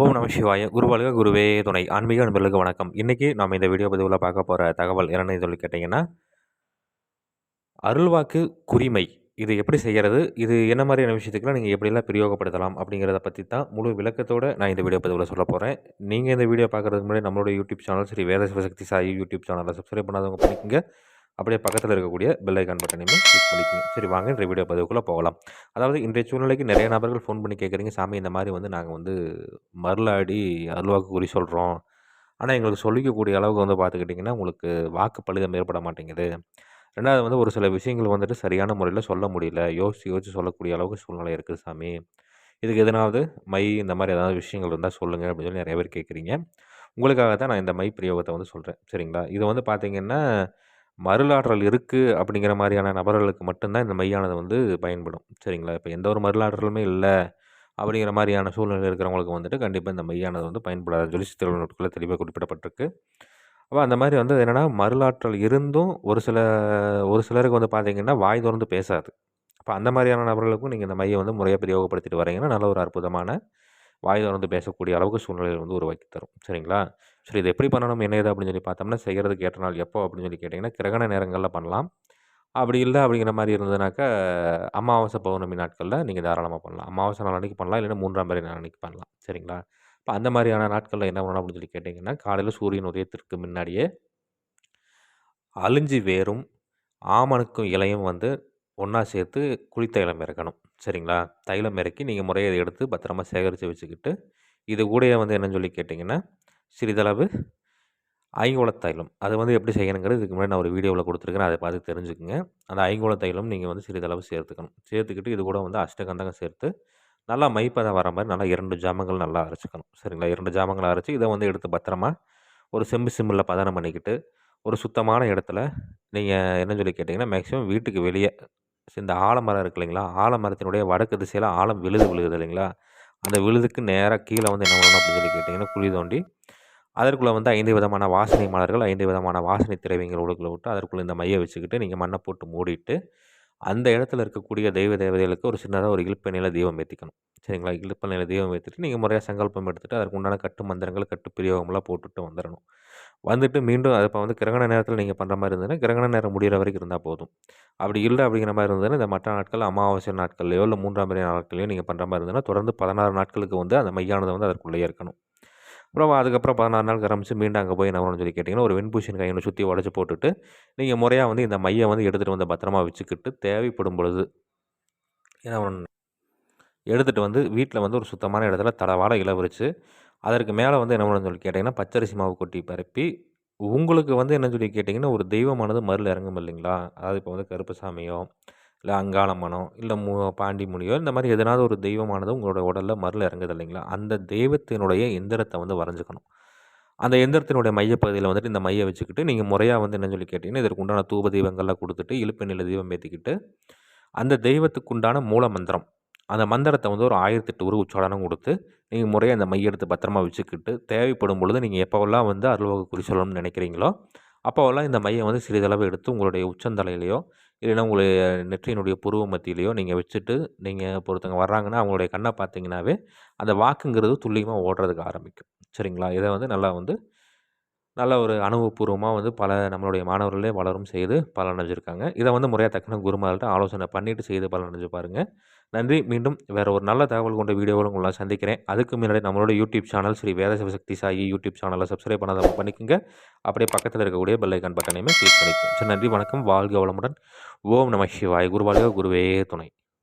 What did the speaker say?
ஓம் நம சிவாய. குருவாளுக குருவே துணை. ஆன்மீக நண்பர்களுக்கு வணக்கம். இன்றைக்கி நம்ம இந்த வீடியோ பதிவில் பார்க்க போகிற தகவல் என்னென்னு சொல்லி கேட்டிங்கன்னா அருள்வாக்கு குறிமை. இது எப்படி செய்கிறது இது என்ன மாதிரியான விஷயத்துக்குலாம் நீங்கள் எப்படிலாம் பிரயோகப்படுத்தலாம் அப்படிங்கிறத பற்றி தான் முழு விளக்கத்தோடு நான் இந்த வீடியோ பதிவில் சொல்ல போகிறேன் நீங்கள் இந்த வீடியோ பார்க்குறதுக்கு முன்னாடி நம்மளோட யூடியூப் சேனல் சரி வேத சிவசக்தி சாயி யூடியூப் சேனலை சப்ஸ்கிரைப் பண்ணாதவங்க பண்ணிக்கோங்க. அப்படியே பக்கத்தில் இருக்கக்கூடிய பெல் ஐக்கான் பட்டனையுமே கிளிக் பண்ணிக்கணும் சரி வாங்க இந்த வீடியோ பதிவுக்குள்ளே போகலாம். அதாவது இன்றைய சூழ்நிலைக்கு நிறைய நபர்கள் ஃபோன் பண்ணி கேட்குறீங்க சாமி இந்த மாதிரி வந்து நாங்கள் வந்து மருளாடி அருள்வாக்கு குறி சொல்கிறோம் ஆனால் எங்களுக்கு சொல்லிக்கக்கூடிய அளவுக்கு வந்து பார்த்துக்கிட்டிங்கன்னா உங்களுக்கு வாக்கு பழுதம் ஏற்பட மாட்டேங்குது. ரெண்டாவது வந்து ஒரு சில விஷயங்கள் வந்துட்டு சரியான முறையில் சொல்ல முடியல. யோசிச்சு யோசிச்சு சொல்லக்கூடிய அளவுக்கு சூழ்நிலை இருக்குது சாமி. இதுக்கு எதனாவது மை இந்த மாதிரி ஏதாவது விஷயங்கள் இருந்தால் சொல்லுங்கள் அப்படின்னு சொல்லி நிறைய பேர் கேட்குறீங்க உங்களுக்காக தான் நான் இந்த மை பிரயோகத்தை வந்து சொல்கிறேன் சரிங்களா? இது வந்து பார்த்திங்கன்னா மருளாற்றல் இருக்குது அப்படிங்கிற மாதிரியான நபர்களுக்கு மட்டும்தான் இந்த மையானது வந்து பயன்படும். சரிங்களா? இப்போ எந்த ஒரு மருளாற்றலுமே இல்லை அப்படிங்கிற மாதிரியான சூழ்நிலை இருக்கிறவங்களுக்கு வந்துட்டு கண்டிப்பாக இந்த மையானது வந்து பயன்படாது. சொல்லி சித்திரவ நோட்களில் தெளிவாக குறிப்பிடப்பட்டிருக்கு. அப்போ அந்த மாதிரி வந்து என்னென்னா மருளாற்றல் இருந்தும் ஒரு சில ஒரு சிலருக்கு வந்து பார்த்திங்கன்னா வாய் திறந்து பேசாது. அப்போ அந்த மாதிரியான நபர்களுக்கும் நீங்கள் இந்த மையை வந்து முறையாக பிரயோகப்படுத்திட்டு வரீங்கன்னா நல்ல ஒரு அற்புதமான வாய் திறந்து பேசக்கூடிய அளவுக்கு சூழ்நிலைகள் வந்து உருவாக்கி தரும். சரிங்களா? சரி இது எப்படி பண்ணணும்? என்ன ஏது அப்படின்னு சொல்லி பார்த்தோம்னா செய்கிறதுக்கு ஏற்ற நாள் எப்போ? அப்படின்னு சொல்லி கேட்டிங்கன்னா கிரகண நேரங்களில் பண்ணலாம். அப்படி இல்லை அப்படிங்கிற மாதிரி இருந்ததுனாக்கா அமாவாசை பௌர்ணமி நாட்களில் நீங்கள் தாராளமாக பண்ணலாம். அமாவாசை நாள் அன்றைக்கி பண்ணலாம் இல்லைன்னா மூன்றாம் மாதிரி நாள் அன்றைக்கி பண்ணலாம். சரிங்களா? இப்போ அந்த மாதிரியான நாட்களில் என்ன பண்ணணும்? அப்படின்னு சொல்லி கேட்டிங்கன்னா காலையில் சூரியன் உதயத்திற்கு முன்னாடியே அழிஞ்சி வேரும் ஆமனுக்கும் இலையும் வந்து ஒன்றா சேர்த்து குளித்தைலம் இறக்கணும் சரிங்களா? தைலம் இறக்கி நீங்கள் முறையை எடுத்து பத்திரமா சேகரித்து வச்சுக்கிட்டு இது கூடயே வந்து என்னன்னு சொல்லி கேட்டிங்கன்னா சிறிதளவு ஐங்கோல தைலம். அது வந்து எப்படி செய்யணுங்கிறது இதுக்கு முன்னாடி நான் ஒரு வீடியோவில் கொடுத்துருக்கேன். அதை பார்த்து தெரிஞ்சுக்குங்க. அந்த ஐங்கோல தைலம் நீங்கள் வந்து சிறிதளவு சேர்த்துக்கணும். சேர்த்துக்கிட்டு இது கூட வந்து அஷ்டகந்தகம் சேர்த்து நல்லா மைப்பதம் வர மாதிரி நல்லா இரண்டு ஜாமங்கள் நல்லா அரைச்சிக்கணும். சரிங்களா? இரண்டு ஜாமங்களை அரைச்சி இதை வந்து எடுத்து பத்திரமா ஒரு செம்பு சிம்மில் பதனம் பண்ணிக்கிட்டு ஒரு சுத்தமான இடத்துல நீங்கள் என்ன சொல்லி கேட்டிங்கன்னா மேக்ஸிமம் வீட்டுக்கு வெளியே இந்த ஆலமரம் இருக்கு இல்லைங்களா? ஆலமரத்தினுடைய வடக்கு திசையில் ஆலம் விழுது விழுகுது இல்லைங்களா? அந்த விழுதுக்கு நேராக கீழே வந்து என்ன பண்ணணும் அப்படின்னு சொல்லி கேட்டிங்கன்னா குழி தோண்டி அதற்குள்ளே வந்து ஐந்து விதமான வாசனை மலர்கள் ஐந்து விதமான வாசனை திரவியங்கள் உலகில் விட்டு அதற்குள்ளே இந்த மையை வச்சுக்கிட்டு நீங்கள் மண்ணை போட்டு மூடிட்டு அந்த இடத்துல இருக்கக்கூடிய தெய்வ தேவதைகளுக்கு ஒரு சின்னதாக ஒரு இழுப்ப தீபம் ஏற்றிக்கணும் சரிங்களா? இழுப்ப நில தீபம் ஏற்றிட்டு நீங்கள் முறையாக சங்கல்பம் எடுத்துகிட்டு அதற்கு உண்டான கட்டு மந்திரங்கள் கட்டு பிரியோகம்லாம் போட்டுட்டு வந்துடணும் வந்துட்டு மீண்டும் அது இப்போ வந்து கிரகண நேரத்தில் நீங்கள் பண்ணுற மாதிரி இருந்ததுன்னா கிரகண நேரம் முடிகிற வரைக்கும் இருந்தால் போதும். அப்படி இல்லை அப்படிங்கிற மாதிரி இருந்ததுன்னா இந்த மற்ற நாட்கள் அமாவாசை நாட்கள்லையோ இல்லை மூன்றாம் பெரிய நாட்கள்லையோ நீங்கள் பண்ணுற மாதிரி இருந்ததுன்னா தொடர்ந்து பதினாறு நாட்களுக்கு வந்து அந்த மையானதை வந்து அதற்குள்ளேயே இருக்கணும் அப்புறம் அதுக்கப்புறம் பதினாறு நாள் ஆரம்பித்து மீண்டும் அங்கே போய் என்ன சொல்லி கேட்டிங்கன்னா ஒரு வெண்பூஷன் கையை சுற்றி உடச்சி போட்டுட்டு நீங்கள் முறையாக வந்து இந்த மையை வந்து எடுத்துகிட்டு வந்து பத்திரமா வச்சுக்கிட்டு தேவைப்படும் பொழுது ஏன்னா எடுத்துகிட்டு வந்து வீட்டில் வந்து ஒரு சுத்தமான இடத்துல தடவாட இளவரிச்சு அதற்கு மேலே வந்து என்ன பண்ணணும்னு சொல்லி கேட்டிங்கன்னா பச்சரிசி மாவு கொட்டி பரப்பி உங்களுக்கு வந்து என்ன சொல்லி கேட்டிங்கன்னா ஒரு தெய்வமானது மருள் இறங்கும் இல்லைங்களா? அதாவது இப்போ வந்து கருப்பசாமியோ இல்லை அங்காள மனோ இல்லை மு பாண்டி மொழியோ இந்த மாதிரி எதனாவது ஒரு தெய்வமானது உங்களோட உடலில் மருள் இறங்குது இல்லைங்களா? அந்த தெய்வத்தினுடைய எந்திரத்தை வந்து வரைஞ்சிக்கணும். அந்த எந்திரத்தினுடைய மையப்பகுதியில் வந்துட்டு இந்த மையை வச்சுக்கிட்டு நீங்கள் முறையாக வந்து என்ன சொல்லி கேட்டிங்கன்னா இதற்கு உண்டான தூப தெய்வங்கள்லாம் கொடுத்துட்டு இழுப்பு நில தெய்வம் ஏற்றிக்கிட்டு அந்த தெய்வத்துக்கு உண்டான மூல மந்திரம். அந்த மந்திரத்தை வந்து ஒரு ஆயிரத்தெட்டு உரு உச்சாடனம் கொடுத்து நீங்கள் முறையாக அந்த மையெடுத்து பத்திரமா வச்சுக்கிட்டு தேவைப்படும் பொழுது நீங்கள் எப்போவெல்லாம் வந்து அருள்வாக்கு குறி சொல்லணும்னு நினைக்கிறீங்களோ அப்போவெல்லாம் இந்த மையை வந்து சிறிதளவு எடுத்து உங்களுடைய உச்சந்தலையிலையோ இல்லைன்னா உங்களுடைய நெற்றியினுடைய புருவ மத்தியிலையோ நீங்கள் வச்சுட்டு நீங்கள் ஒருத்தவங்க வர்றாங்கன்னா அவங்களுடைய கண்ணை பார்த்தீங்கன்னாவே அந்த வாக்குங்கிறது துல்லியமாக ஓடுறதுக்கு ஆரம்பிக்கும். சரிங்களா? இதை வந்து நல்லா வந்து நல்ல ஒரு அனுபவபூர்வமாக வந்து பல நம்மளுடைய மாணவர்களே வளரும் செய்து பலனடைஞ்சிருக்காங்க. இதை வந்து முறையாக தக்கன குருமார்கள்ட்ட ஆலோசனை பண்ணிவிட்டு செய்து பலனடைஞ்சு பாருங்கள் நன்றி. மீண்டும் வேறு ஒரு நல்ல தகவல் கொண்ட வீடியோவில் உங்களை சந்திக்கிறேன். அதுக்கு முன்னாடி நம்மளோட YouTube channel Sri Veda Sivasakthi Sai YouTube சேனலை சப்ஸ்கிரைப் பண்ணாத பண்ணிக்கோங்க. அப்படியே பக்கத்தில் இருக்கக்கூடிய பெல்லைக்கான் பட்டனையுமே கிளிக் பண்ணிக்கோங்க. நன்றி வணக்கம். வாழ்க வளமுடன். ஓம் நம சிவாய். குருவாழ்க குருவே துணை.